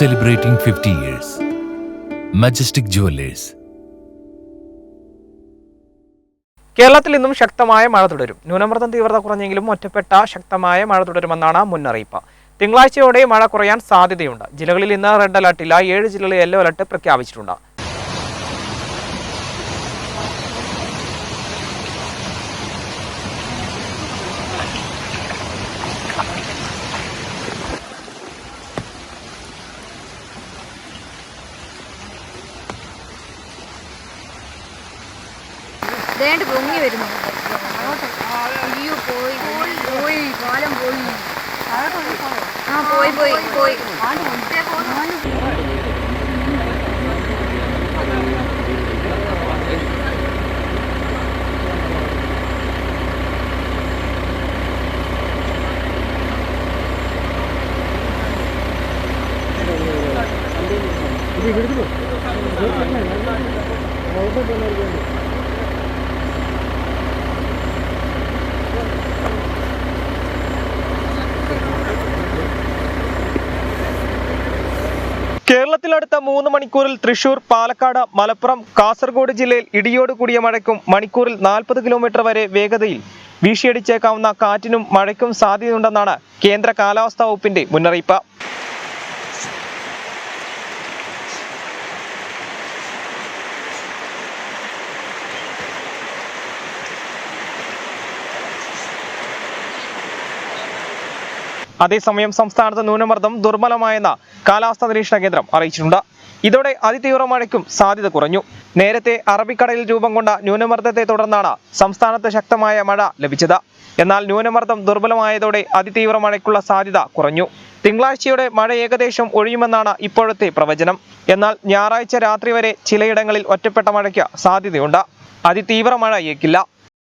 celebrating 50 years. Majestic Jewelers. കേരളത്തിൽ ഇന്നും ശക്തമായ മഴ തുടരും. ന്യൂനമർദ്ദം തീവ്രത കുറഞ്ഞെങ്കിലും ഒറ്റപ്പെട്ട ശക്തമായ മഴ തുടരുമെന്നാണ് മുന്നറിയിപ്പ്. തിങ്കളാഴ്ചയോടെ മഴ കുറയാൻ സാധ്യതയുണ്ട്. ജില്ലകളിൽ ഇന്ന് റെഡ് അലർട്ടില്ല ഏഴ് ജില്ലകളിൽ യെല്ലോ അലർട്ട് പ്രഖ്യാപിച്ചിട്ടുണ്ട്. ദേണ്ട് പൊങ്ങി വരുന്നു. അയ്യോ പോയി പോയി കാലം പോയി. ആ പോയി പോയി പോയി. കേരളത്തിൽ അടുത്ത മൂന്ന് മണിക്കൂറിൽ തൃശൂർ പാലക്കാട് മലപ്പുറം കാസർഗോഡ് ജില്ലയിൽ ഇടിയോട് കൂടിയ മഴയ്ക്കും മണിക്കൂറിൽ നാൽപ്പത് കിലോമീറ്റർ വരെ വേഗതയിൽ വീശിയടിച്ചേക്കാവുന്ന കാറ്റിനും മഴയ്ക്കും സാധ്യതയുണ്ടെന്നാണ് കേന്ദ്ര കാലാവസ്ഥാ വകുപ്പിന്റെ മുന്നറിയിപ്പ്. അതേസമയം സംസ്ഥാനത്ത് ന്യൂനമർദ്ദം ദുർബലമായെന്ന് കാലാവസ്ഥാ നിരീക്ഷണ കേന്ദ്രം അറിയിച്ചിട്ടുണ്ട്. ഇതോടെ അതിതീവ്ര മഴയ്ക്കും സാധ്യത കുറഞ്ഞു. നേരത്തെ അറബിക്കടലിൽ രൂപം കൊണ്ട ന്യൂനമർദ്ദത്തെ തുടർന്നാണ് സംസ്ഥാനത്ത് ശക്തമായ മഴ ലഭിച്ചത്. എന്നാൽ ന്യൂനമർദ്ദം ദുർബലമായതോടെ അതിതീവ്ര മഴയ്ക്കുള്ള സാധ്യത കുറഞ്ഞു. തിങ്കളാഴ്ചയോടെ മഴ ഏകദേശം ഒഴിയുമെന്നാണ് ഇപ്പോഴത്തെ പ്രവചനം. എന്നാൽ ഞായറാഴ്ച രാത്രി വരെ ചിലയിടങ്ങളിൽ ഒറ്റപ്പെട്ട മഴയ്ക്ക് സാധ്യതയുണ്ട്. അതിതീവ്ര മഴ ഏക്കില്ല.